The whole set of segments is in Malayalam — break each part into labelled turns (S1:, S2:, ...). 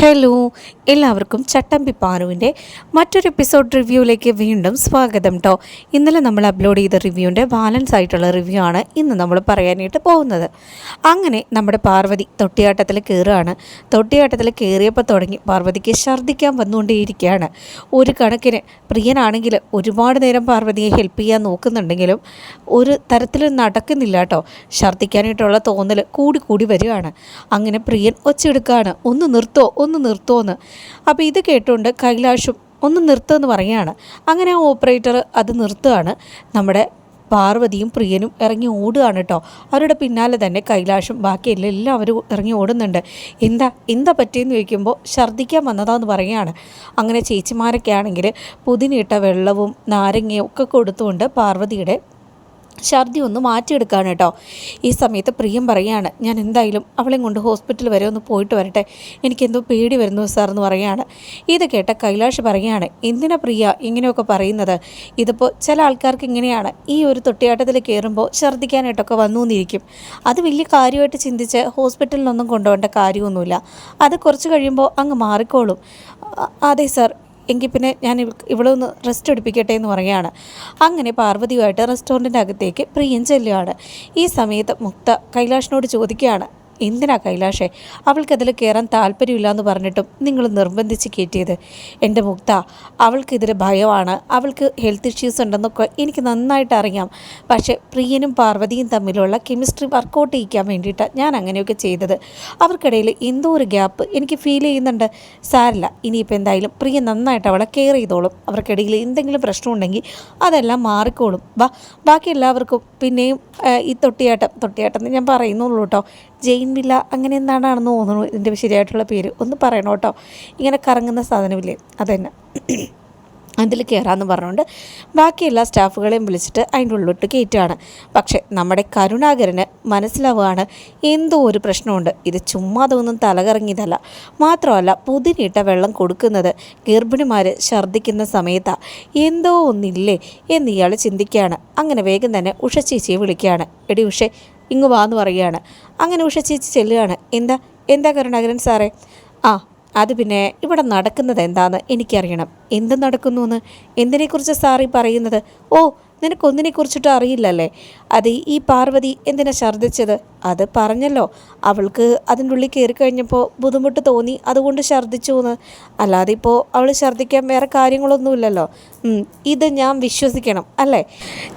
S1: ഹലോ എല്ലാവർക്കും ചട്ടമ്പി പാറുവിന്റെ മറ്റൊരു എപ്പിസോഡ് റിവ്യൂവിലേക്ക് വീണ്ടും സ്വാഗതം കേട്ടോ ഇന്നലെ നമ്മൾ അപ്ലോഡ് ചെയ്ത റിവ്യൂവിന്റെ ബാലൻസ് ആയിട്ടുള്ള റിവ്യൂ ആണ് ഇന്ന് നമ്മൾ പറയാനായിട്ട് പോകുന്നത്. അങ്ങനെ നമ്മുടെ പാർവതി തൊട്ടിയാട്ടത്തിൽ കയറുകയാണ്. തൊട്ടിയാട്ടത്തിൽ കയറിയപ്പോൾ തുടങ്ങി പാർവതിക്ക് ഛർദ്ദിക്കാൻ വന്നുകൊണ്ടേയിരിക്കുകയാണ്. ഒരു കണക്കിന് പ്രിയനാണെങ്കിൽ ഒരുപാട് നേരം പാർവതിയെ ഹെൽപ്പ് ചെയ്യാൻ നോക്കുന്നുണ്ടെങ്കിലും ഒരു തരത്തിലും നടക്കുന്നില്ല കേട്ടോ ഛർദ്ദിക്കാനായിട്ടുള്ള തോന്നൽ കൂടി കൂടി വരികയാണ്. അങ്ങനെ പ്രിയൻ ഒച്ചെടുക്കുകയാണ് ഒന്ന് നിർത്തോ ഒന്ന് നിർത്തുമെന്ന് അപ്പോൾ ഇത് കേട്ടുകൊണ്ട് കൈലാഷും ഒന്ന് നിർത്തുമെന്ന് പറയുകയാണ് അങ്ങനെ ആ ഓപ്പറേറ്റർ അത് നിർത്തുകയാണ്. നമ്മുടെ പാർവതിയും പ്രിയനും ഇറങ്ങി ഓടുകയാണ് കേട്ടോ അവരുടെ പിന്നാലെ തന്നെ കൈലാഷും ബാക്കിയെല്ലാം എല്ലാവരും ഇറങ്ങി ഓടുന്നുണ്ട്. എന്താ എന്താ പറ്റിയെന്ന് ചോദിക്കുമ്പോൾ ഛർദ്ദിക്കാൻ വന്നതാന്ന് പറയുകയാണ് അങ്ങനെ ചേച്ചിമാരൊക്കെ ആണെങ്കിൽ പുതിനിട്ട വെള്ളവും നാരങ്ങയും ഒക്കെ കൊടുത്തുകൊണ്ട് പാർവതിയുടെ ഛർദി ഒന്ന് മാറ്റിയെടുക്കുകയാണ് കേട്ടോ. ഈ സമയത്ത് പ്രിയം പറയാണ് ഞാൻ എന്തായാലും അവളെയും കൊണ്ട് ഹോസ്പിറ്റൽ വരെ ഒന്ന് പോയിട്ട് വരട്ടെ. എനിക്കെന്തോ പേടി വരുന്നു സാർ എന്ന് പറയാണ്. ഇത് കേട്ട കൈലാഷ് പറയാണ് എന്തിനാ പ്രിയ ഇങ്ങനെയൊക്കെ പറയുന്നത്? ഇതിപ്പോൾ ചില ആൾക്കാർക്ക് ഇങ്ങനെയാണ്. ഈ ഒരു തൊട്ടിയാട്ടത്തിൽ കയറുമ്പോൾ ഛർദ്ദിക്കാനായിട്ടൊക്കെ വന്നു എന്നിരിക്കും അത് വലിയ കാര്യമായിട്ട് ചിന്തിച്ച് ഹോസ്പിറ്റലിലൊന്നും കൊണ്ടുപോകേണ്ട കാര്യമൊന്നുമില്ല. അത് കുറച്ച് കഴിയുമ്പോൾ അങ്ങ് മാറിക്കോളും. അതെ സാർ എങ്കിൽ പിന്നെ ഞാൻ ഇവിടെ ഒന്ന് റെസ്റ്റ് എടുപ്പിക്കട്ടെ എന്ന് പറയുകയാണ്. അങ്ങനെ പാർവതിയുമായിട്ട് റെസ്റ്റോറന്റിന്റെ അകത്തേക്ക് പ്രിയൻ ചെല്ലുകയാണ്. ഈ സമയത്ത് മുക്ത കൈലാഷിനോട് ചോദിക്കുകയാണ് എന്തിനാ കൈലാഷേ? അവൾക്കതിൽ കയറാൻ താല്പര്യമില്ല എന്ന് പറഞ്ഞിട്ടും നിങ്ങൾ നിർബന്ധിച്ച് കയറ്റിയത്. എന്റെ മുക്ത അവൾക്കിതിൽ ഭയമാണ്. അവൾക്ക് ഹെൽത്ത് ഇഷ്യൂസ് ഉണ്ടെന്നൊക്കെ എനിക്ക് നന്നായിട്ട് അറിയാം. പക്ഷേ പ്രിയനും പാർവതിയും തമ്മിലുള്ള കെമിസ്ട്രി വർക്കൗട്ട് ചെയ്യിക്കാൻ വേണ്ടിയിട്ടാണ് ഞാൻ അങ്ങനെയൊക്കെ ചെയ്തത്. അവർക്കിടയിൽ എന്തോ ഒരു ഗ്യാപ്പ് എനിക്ക് ഫീൽ ചെയ്യുന്നുണ്ട്. സാരില്ല ഇനിയിപ്പോൾ എന്തായാലും പ്രിയ നന്നായിട്ട് അവളെ കെയർ ചെയ്തോളും. അവർക്കിടയിൽ എന്തെങ്കിലും പ്രശ്നമുണ്ടെങ്കിൽ അതെല്ലാം മാറിക്കോളും. ബാ ബാക്കി എല്ലാവർക്കും പിന്നെയും ഈ തൊട്ടിയാട്ടം തൊട്ടിയാട്ടം എന്ന് ഞാൻ പറയുന്നുള്ളൂ കേട്ടോ. ജെയിൻ വില്ല അങ്ങനെ എന്താണെന്ന് തോന്നുന്നു. ഇതിന്റെ ശരിയായിട്ടുള്ള പേര് ഒന്ന് പറയണം കേട്ടോ. ഇങ്ങനെ കറങ്ങുന്ന സാധനമില്ലേ? അതന്നെ. അതിൽ കയറാമെന്ന് പറഞ്ഞുകൊണ്ട് ബാക്കി എല്ലാ സ്റ്റാഫുകളെയും വിളിച്ചിട്ട് അതിന്റെ ഉള്ളിലോട്ട് കയറ്റുകയാണ് പക്ഷേ നമ്മുടെ കരുണാകരന് മനസ്സിലാവുകയാണ് എന്തോ ഒരു പ്രശ്നമുണ്ട്. ഇത് ചുമ്മാ ചുമ്മാതൊന്നും തലകറങ്ങിയതല്ല. മാത്രമല്ല പുതിനിട്ട വെള്ളം കൊടുക്കുന്നത് ഗർഭിണിമാർ ഛർദ്ദിക്കുന്ന സമയത്താണ് എന്തോ ഒന്നില്ലേ എന്ന് ഇയാൾ ചിന്തിക്കുകയാണ്. അങ്ങനെ വേഗം തന്നെ ഉഷ ചേച്ചിയെ വിളിക്കുകയാണ്. എടി ഉഷേ ഇങ്ങ് വാ എന്ന് പറയുകയാണ്. അങ്ങനെ ഉഷ ചേച്ചി ചെല്ലുകയാണ്. എന്താ? എന്താ കരുണാകരൻ സാറേ? ആ അത് പിന്നെ ഇവിടെ നടക്കുന്നത് എന്താണെന്ന് എനിക്കറിയണം. എന്ത് നടക്കുന്നു എന്ന് എന്തിനെക്കുറിച്ച് സാറി പറയുന്നത്? ഓ നിനക്കൊന്നിനെക്കുറിച്ചിട്ട് അറിയില്ലല്ലേ? അത് ഈ പാർവതി എന്തിനാ ഛർദ്ദിച്ചത്? അത് പറഞ്ഞല്ലോ. അവൾക്ക് അതിന്റെ ഉള്ളിൽ കയറി കഴിഞ്ഞപ്പോൾ ബുദ്ധിമുട്ട് തോന്നി. അതുകൊണ്ട് ഛർദ്ദിച്ചു എന്ന്. അല്ലാതെ ഇപ്പോൾ അവൾ ഛർദ്ദിക്കാൻ വേറെ കാര്യങ്ങളൊന്നുമില്ലല്ലോ. ഇത് ഞാൻ വിശ്വസിക്കണം അല്ലേ?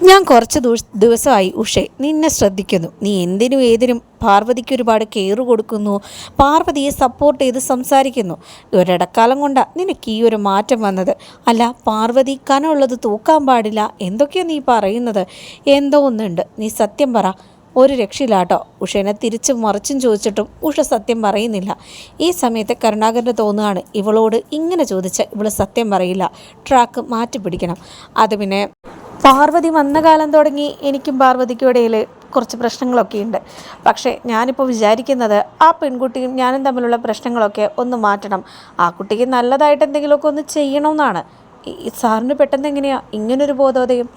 S1: ഞാൻ കുറച്ച് ദിവസമായി ഉഷേ നിന്നെ ശ്രദ്ധിക്കുന്നു. നീ എന്തിനും ഏതിനും പാർവതിക്ക് ഒരുപാട് കെയർ കൊടുക്കുന്നു. പാർവതിയെ സപ്പോർട്ട് ചെയ്ത് സംസാരിക്കുന്നു. ഒരിടക്കാലം കൊണ്ടാണ് നിനക്ക് ഈ ഒരു മാറ്റം വന്നത്. അല്ല പാർവതി കനമുള്ളത് തൂക്കാൻ പാടില്ല. എന്തൊക്കെയാ നീ പറയുന്നത്? എന്തോ ഒന്നുണ്ട്. നീ സത്യം പറ. ഒരു രക്ഷയില്ലാട്ടോ. ഉഷേനെ തിരിച്ചും മറിച്ചും ചോദിച്ചിട്ടും ഉഷ സത്യം പറയുന്നില്ല. ഈ സമയത്ത് കരുണാകരന് തോന്നുകയാണ് ഇവളോട് ഇങ്ങനെ ചോദിച്ച ഇവൾ സത്യം പറയില്ല. ട്രാക്ക് മാറ്റി പിടിക്കണം. അത് പിന്നെ പാർവതി വന്ന കാലം തുടങ്ങി എനിക്കും പാർവതിക്കും ഇടയിൽ കുറച്ച് പ്രശ്നങ്ങളൊക്കെ ഉണ്ട്. പക്ഷേ ഞാനിപ്പോൾ വിചാരിക്കുന്നത് ആ പെൺകുട്ടിയും ഞാനും തമ്മിലുള്ള പ്രശ്നങ്ങളൊക്കെ ഒന്ന് മാറ്റണം. ആ കുട്ടിക്ക് നല്ലതായിട്ട് എന്തെങ്കിലുമൊക്കെ ഒന്ന് ചെയ്യണമെന്നാണ് സാറിന് പെട്ടെന്ന് എങ്ങനെയാണ് ഇങ്ങനൊരു ബോധോദയം?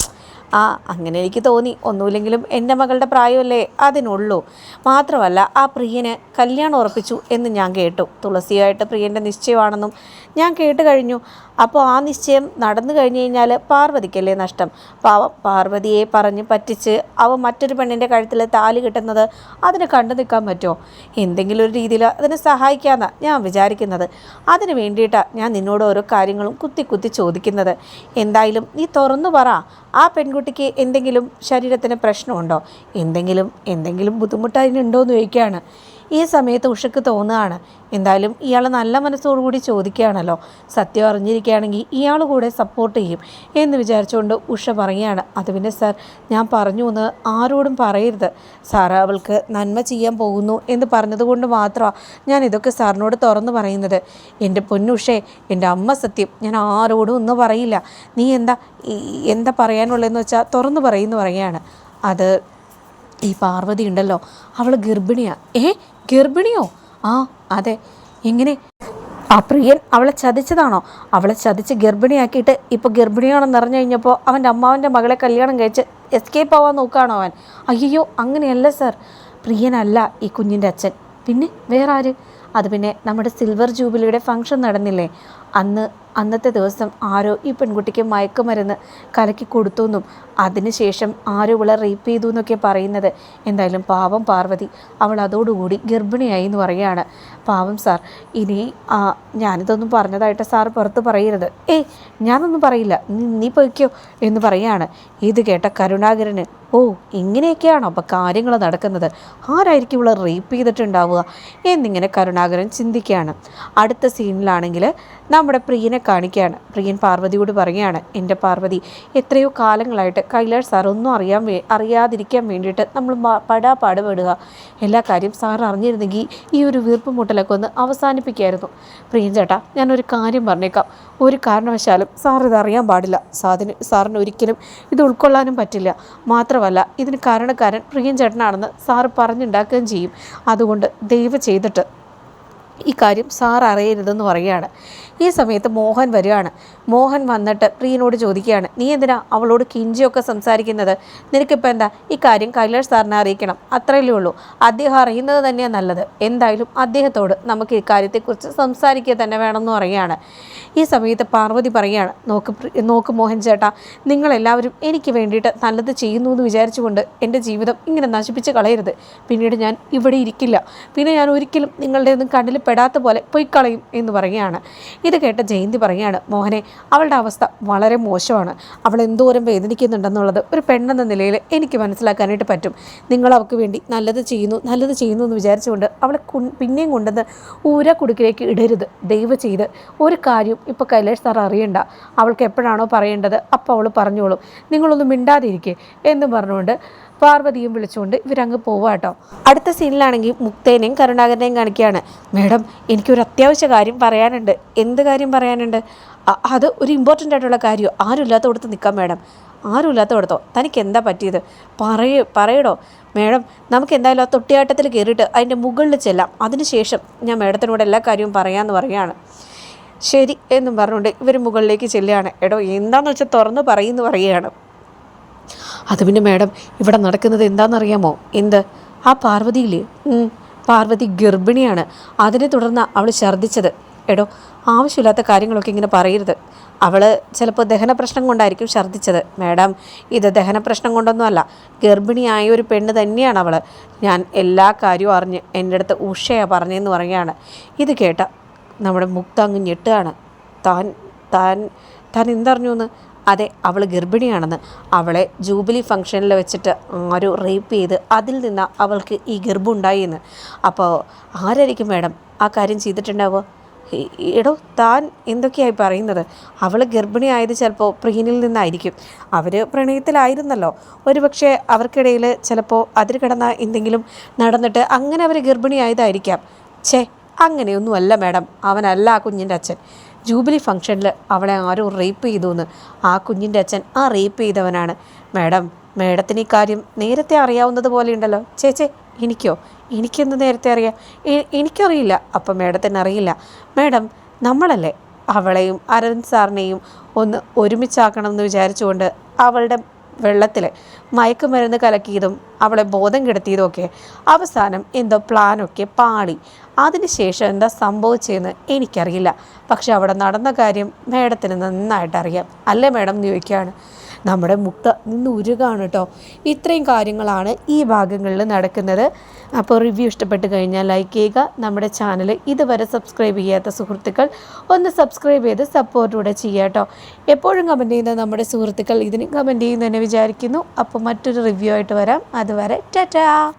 S1: ആ അങ്ങനെ എനിക്ക് തോന്നി. ഒന്നുമില്ലെങ്കിലും എന്റെ മകളുടെ പ്രായമല്ലേ? അതിനുള്ളൂ. മാത്രമല്ല ആ പ്രിയന് കല്യാണം ഉറപ്പിച്ചു എന്ന് ഞാൻ കേട്ടു. തുളസിയായിട്ട് പ്രിയന്റെ നിശ്ചയമാണെന്നും ഞാൻ കേട്ട് കഴിഞ്ഞു. അപ്പോൾ ആ നിശ്ചയം നടന്നു കഴിഞ്ഞു കഴിഞ്ഞാൽ പാർവതിക്കല്ലേ നഷ്ടം? പാവം പാർവതിയെ പറഞ്ഞ് പറ്റിച്ച് അവ മറ്റൊരു പെണ്ണിന്റെ കഴുത്തിൽ താലി കിട്ടുന്നത് അതിന് കണ്ടു നിൽക്കാൻ പറ്റുമോ? എന്തെങ്കിലും ഒരു രീതിയിൽ അതിനെ സഹായിക്കാമെന്നാണ് ഞാൻ വിചാരിക്കുന്നത്. അതിന് വേണ്ടിയിട്ടാണ് ഞാൻ നിന്നോട് ഓരോ കാര്യങ്ങളും കുത്തി കുത്തി ചോദിക്കുന്നത്. എന്തായാലും നീ തുറന്നു പറ. ആ പെൺകുട്ടിക്ക് എന്തെങ്കിലും ശരീരത്തിന് പ്രശ്നമുണ്ടോ? എന്തെങ്കിലും എന്തെങ്കിലും ബുദ്ധിമുട്ട് അതിനുണ്ടോ എന്ന് ചോദിക്കുകയാണ്. ഈ സമയത്ത് ഉഷക്ക് തോന്നുകയാണ്. എന്തായാലും ഇയാൾ നല്ല മനസ്സോടുകൂടി ചോദിക്കുകയാണല്ലോ. സത്യം അറിഞ്ഞിരിക്കുകയാണെങ്കിൽ ഇയാൾ കൂടെ സപ്പോർട്ട് ചെയ്യും എന്ന് വിചാരിച്ചുകൊണ്ട് ഉഷ പറയുകയാണ്. അത് പിന്നെ സാർ ഞാൻ പറഞ്ഞു എന്ന് ആരോടും പറയരുത്. സാറ് അവൾക്ക് നന്മ ചെയ്യാൻ പോകുന്നു എന്ന് പറഞ്ഞതുകൊണ്ട് മാത്രമാണ് ഞാൻ ഇതൊക്കെ സാറിനോട് തുറന്നു പറയുന്നത്. എന്റെ പൊന്നുഷേ എന്റെ അമ്മ സത്യം. ഞാൻ ആരോടും ഒന്നും പറയില്ല. നീ എന്താ എന്താ പറയാനുള്ളതെന്ന് വെച്ചാൽ തുറന്നു പറയുന്നു പറയുകയാണ്. അത് ഈ പാർവതി ഉണ്ടല്ലോ. അവൾ ഗർഭിണിയാണ് ഏ? ഗർഭിണിയോ? ആ അതെ. എങ്ങനെ? ആ പ്രിയൻ അവളെ ചതിച്ചതാണോ? അവളെ ചതിച്ച് ഗർഭിണിയാക്കിയിട്ട് ഇപ്പോൾ ഗർഭിണിയാണെന്ന് അറിഞ്ഞു കഴിഞ്ഞപ്പോൾ അവന്റെ അമ്മാവന്റെ മകളെ കല്യാണം കഴിച്ച് എസ്കേപ്പ് ആവാൻ നോക്കുകയാണോ അവൻ? അയ്യോ അങ്ങനെയല്ല സർ പ്രിയനല്ല ഈ കുഞ്ഞിന്റെ അച്ഛൻ. പിന്നെ വേറെ ആര് അത് പിന്നെ നമ്മുടെ സിൽവർ ജൂബിലിയുടെ ഫംഗ്ഷൻ നടന്നില്ലേ? അന്ന് അന്നത്തെ ദിവസം ആരോ ഈ പെൺകുട്ടിക്ക് മയക്കുമരുന്ന് കലക്കി കൊടുത്തു എന്നും അതിനുശേഷം ആരോ ഇവളെ റേപ്പ് ചെയ്തു എന്നൊക്കെ പറയുന്നത്. എന്തായാലും പാവം പാർവതി. അവൾ അതോടുകൂടി ഗർഭിണിയായി എന്ന് പറയുകയാണ്. പാവം സാർ ഇനി ഞാനിതൊന്നും പറഞ്ഞതായിട്ട് സാർ പുറത്ത് പറയരുത്. ഏയ് ഞാനൊന്നും പറയില്ല. നീ നീ പൊയ്ക്കോ എന്ന് പറയാണ് ഇത് കേട്ട കരുണാകരന് ഓ ഇങ്ങനെയൊക്കെയാണോ അപ്പോൾ കാര്യങ്ങൾ നടക്കുന്നത്? ആരായിരിക്കും ഇവളെ റേപ്പ് ചെയ്തിട്ടുണ്ടാവുക? എന്നിങ്ങനെ കരുണാകരൻ ചിന്തിക്കുകയാണ്. അടുത്ത സീനിലാണെങ്കിൽ നമ്മുടെ പ്രിയനെ കാണിക്കുകയാണ്. പ്രിയൻ പാർവതിയോട് പറയുകയാണ് എന്റെ പാർവതി എത്രയോ കാലങ്ങളായിട്ട് കൈലാഷ് സാർ ഒന്നും അറിയാൻ വേ അറിയാതിരിക്കാൻ വേണ്ടിയിട്ട് നമ്മൾ പടാ പാടുപെടുക. എല്ലാ കാര്യം സാർ അറിഞ്ഞിരുന്നെങ്കിൽ ഈ ഒരു വീർപ്പ് മുട്ടലൊക്കെ ഒന്ന് അവസാനിപ്പിക്കായിരുന്നു. പ്രിയൻ ചേട്ടാ ഞാനൊരു കാര്യം പറഞ്ഞേക്കാം. ഒരു കാരണവശാലും സാർ ഇത് അറിയാൻ പാടില്ല. സാറിന് സാറിന് ഒരിക്കലും ഇത് ഉൾക്കൊള്ളാനും പറ്റില്ല. മാത്രമല്ല ഇതിന് കാരണക്കാരൻ പ്രിയൻ ചേട്ടനാണെന്ന് സാറ് പറഞ്ഞുണ്ടാക്കുകയും ചെയ്യും. അതുകൊണ്ട് ദയവ് ചെയ്തിട്ട് ഈ കാര്യം സാർ അറിയരുതെന്ന് പറയുകയാണ്. ഈ സമയത്ത് മോഹൻ വരികയാണ് മോഹൻ വന്നിട്ട് പ്രിയനോട് ചോദിക്കുകയാണ് നീ എന്തിനാ അവളോട് കിഞ്ചിയൊക്കെ സംസാരിക്കുന്നത്? നിനക്കിപ്പോൾ എന്താ? ഇക്കാര്യം കാര്യം കൈലാഷ് സാറിനെ അറിയിക്കണം. അത്രയല്ലേ ഉള്ളൂ. അദ്ദേഹം അറിയുന്നത് തന്നെയാണ് നല്ലത്. എന്തായാലും അദ്ദേഹത്തോട് നമുക്ക് ഇക്കാര്യത്തെക്കുറിച്ച് കാര്യത്തെക്കുറിച്ച് സംസാരിക്കുക തന്നെ വേണമെന്ന് പറയുകയാണ്. ഈ സമയത്ത് പാർവതി പറയുകയാണ് നോക്ക് നോക്ക് മോഹൻ ചേട്ടാ നിങ്ങളെല്ലാവരും എനിക്ക് വേണ്ടിയിട്ട് നല്ലത് ചെയ്യുന്നു എന്ന് വിചാരിച്ചുകൊണ്ട് എന്റെ ജീവിതം ഇങ്ങനെ നശിപ്പിച്ച് കളയരുത്. പിന്നീട് ഞാൻ ഇവിടെ ഇരിക്കില്ല. പിന്നെ ഞാൻ ഒരിക്കലും നിങ്ങളുടെ ഒന്നും കണ്ണിൽ പെടാത്ത പോലെ പൊയ്ക്കളയും കളയും എന്ന് പറയുകയാണ്. ഇത് കേട്ട ജയന്തി പറയുകയാണ് മോഹനെ അവളുടെ അവസ്ഥ വളരെ മോശമാണ്. അവൾ എന്തോരം വേദനിക്കുന്നുണ്ടെന്നുള്ളത് ഒരു പെണ്ണെന്ന നിലയിൽ എനിക്ക് മനസ്സിലാക്കാനായിട്ട് പറ്റും. നിങ്ങൾ അവൾക്ക് വേണ്ടി നല്ലത് ചെയ്യുന്നു നല്ലത് ചെയ്യുന്നു എന്ന് വിചാരിച്ചുകൊണ്ട് അവളെ പിന്നെയും കൊണ്ടുവന്ന് ഊര കുടുക്കിലേക്ക് ഇടരുത്. ദയവ് ചെയ്ത് ഒരു കാര്യം ഇപ്പോൾ കൈലേഷ് സാർ അറിയണ്ട. അവൾക്ക് എപ്പോഴാണോ പറയേണ്ടത് അപ്പോൾ അവൾ പറഞ്ഞോളും. നിങ്ങളൊന്നും മിണ്ടാതിരിക്കേ എന്ന് പറഞ്ഞുകൊണ്ട് പാർവതിയും വിളിച്ചുകൊണ്ട് ഇവരങ്ങ് പോവാട്ടോ അടുത്ത സീനിലാണെങ്കിൽ മുക്തേനെയും കരുണാകരനെയും കാണിക്കുകയാണ്. മേഡം എനിക്കൊരു അത്യാവശ്യ കാര്യം പറയാനുണ്ട്. എന്ത് കാര്യം പറയാനുണ്ട്? അത് ഒരു ഇമ്പോർട്ടന്റ് ആയിട്ടുള്ള കാര്യം? ഇല്ലാത്തടത്ത് നിൽക്കാം മേഡം. ഇല്ലാത്തടത്തോ തനിക്ക് എന്താ പറ്റിയത്? പറയ പറയടോ. മേഡം നമുക്ക് എന്തായാലും ആ തൊട്ടിയാട്ടത്തിൽ കയറിയിട്ട് അതിന്റെ മുകളിൽ ചെല്ലാം. അതിനുശേഷം ഞാൻ മേഡത്തിനോട് എല്ലാ കാര്യവും പറയാമെന്ന് പറയുകയാണ്. ശരി എന്നും പറഞ്ഞുകൊണ്ട് ഇവർ മുകളിലേക്ക് ചെല്ലുകയാണ്. എടോ എന്താണെന്ന് വെച്ചാൽ തുറന്ന് പറയുമെന്ന് പറയുകയാണ്. അത് പിന്നെ മാഡം ഇവിടെ നടക്കുന്നത് എന്താണെന്നറിയാമോ? എന്ത്? ആ പാർവതിയില്ലേ? പാർവതി ഗർഭിണിയാണ്. അതിനെ തുടർന്ന് അവൾ ഛർദ്ദിച്ചത്. എടോ ആവശ്യമില്ലാത്ത കാര്യങ്ങളൊക്കെ ഇങ്ങനെ പറയരുത്. അവൾ ചിലപ്പോൾ ദഹന പ്രശ്നം കൊണ്ടായിരിക്കും ഛർദ്ദിച്ചത്. മാഡം ഇത് ദഹന പ്രശ്നം കൊണ്ടൊന്നുമല്ല. ഗർഭിണിയായ ഒരു പെണ്ണ് തന്നെയാണ് അവൾ ഞാൻ എല്ലാ കാര്യവും അറിഞ്ഞ് എന്റെ അടുത്ത് ഉഷയാണ് പറഞ്ഞതെന്ന് പറയുകയാണ്. ഇത് കേട്ട നമ്മുടെ മുക്ത അങ്ങ് ഞെട്ടുകയാണ്. താൻ താൻ താൻ എന്തറിഞ്ഞു എന്ന് അതെ അവൾ ഗർഭിണിയാണെന്ന്. അവളെ ജൂബിലി ഫംഗ്ഷനിൽ വെച്ചിട്ട് ആരോ റേപ്പ് ചെയ്ത് അതിൽ നിന്ന് അവൾക്ക് ഈ ഗർഭം ഉണ്ടായി എന്ന് അപ്പോൾ ആരായിരിക്കും മാഡം ആ കാര്യം ചെയ്തിട്ടുണ്ടാവുക? എടോ താൻ എന്തൊക്കെയായി പറയുന്നത്? അവൾ ഗർഭിണിയായത് ചിലപ്പോൾ പ്രിയനിൽ നിന്നായിരിക്കും. അവർ പ്രണയത്തിലായിരുന്നല്ലോ. ഒരുപക്ഷെ അവർക്കിടയിൽ ചിലപ്പോൾ അതിൽ കിടന്ന എന്തെങ്കിലും നടന്നിട്ട് അങ്ങനെ അവർ ഗർഭിണിയായതായിരിക്കാം ഛേ അങ്ങനെയൊന്നുമല്ല മാഡം. അവനല്ല ആ കുഞ്ഞിന്റെ അച്ഛൻ. ജൂബിലി ഫംഗ്ഷനിൽ അവളെ ആരോ റേപ്പ് ചെയ്തു എന്ന് ആ കുഞ്ഞിന്റെ അച്ഛൻ ആ റേപ്പ് ചെയ്തവനാണ്. മാഡം മാഡത്തിന് ഈ കാര്യം നേരത്തെ അറിയാവുന്നത് പോലെ ഉണ്ടല്ലോ ചേച്ചേ എനിക്കോ? എനിക്കെന്ന് നേരത്തെ അറിയാം? എനിക്കറിയില്ല. അപ്പം മാഡത്തിന് അറിയില്ല. മാഡം നമ്മളല്ലേ അവളെയും അരവിന്ദ് സാറിനെയും ഒന്ന് ഒരുമിച്ചാക്കണം എന്ന് വിചാരിച്ചുകൊണ്ട് അവളുടെ വെള്ളത്തിൽ മയക്കുമരുന്ന് കലക്കിയതും അവളെ ബോധം കെടുത്തിയതും ഒക്കെ അവസാനം എന്തോ പ്ലാനൊക്കെ പാളി. അതിനുശേഷം എന്താ സംഭവിച്ചതെന്ന് എനിക്കറിയില്ല. പക്ഷെ അവിടെ നടന്ന കാര്യം മേഡത്തിന് നന്നായിട്ട് അറിയാം അല്ലേ മേഡം എന്ന് ചോദിക്കുകയാണ്. നമ്മുടെ മുട്ട നിന്ന് ഉരുകാണ് കേട്ടോ ഇത്രയും കാര്യങ്ങളാണ് ഈ ഭാഗങ്ങളിൽ നടക്കുന്നത്. അപ്പോൾ റിവ്യൂ ഇഷ്ടപ്പെട്ട് കഴിഞ്ഞാൽ ലൈക്ക് ചെയ്യുക. നമ്മുടെ ചാനൽ ഇതുവരെ സബ്സ്ക്രൈബ് ചെയ്യാത്ത സുഹൃത്തുക്കൾ ഒന്ന് സബ്സ്ക്രൈബ് ചെയ്ത് സപ്പോർട്ട് കൂടെ ചെയ്യുക കേട്ടോ എപ്പോഴും കമന്റ് ചെയ്യുന്ന നമ്മുടെ സുഹൃത്തുക്കൾ ഇതിന് കമന്റ് ചെയ്യുന്നു തന്നെ വിചാരിക്കുന്നു. അപ്പോൾ മറ്റൊരു റിവ്യൂ ആയിട്ട് വരാം. അതുവരെ ടാറ്റാ.